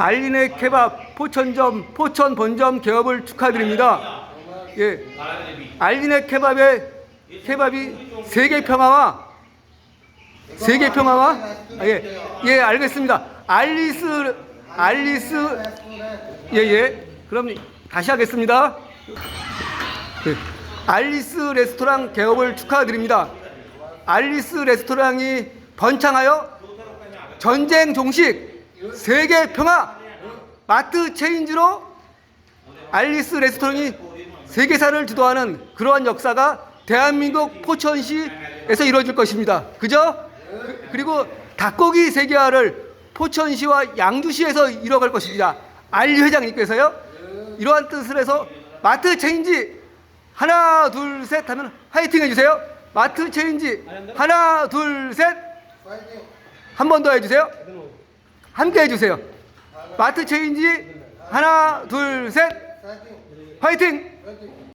알리네 케밥 포천점 포천 본점 개업을 축하드립니다. 예, 알리네 케밥의 케밥이 세계 평화와 세계 평화와 아, 예, 예 알겠습니다. 알리스 알리스 예예. 그럼 다시 하겠습니다. 예. 알리스 레스토랑 개업을 축하드립니다. 알리스 레스토랑이 번창하여 전쟁 종식 세계 평화 마트 체인지로 알리스 레스토랑이 세계사를 주도하는 그러한 역사가 대한민국 포천시에서 이루어질 것입니다. 그죠? 그- 그리고 닭고기 세계화를 포천시와 양주시에서 이뤄갈 것입니다. 알리 회장님께서요. 이러한 뜻을 해서 마트 체인지 하나 둘 셋 하면 화이팅 해주세요. 마트 체인지 하나 둘 셋 한 번 더 해주세요. 함께 해주세요. 마트 체인지 하나 둘 셋 화이팅!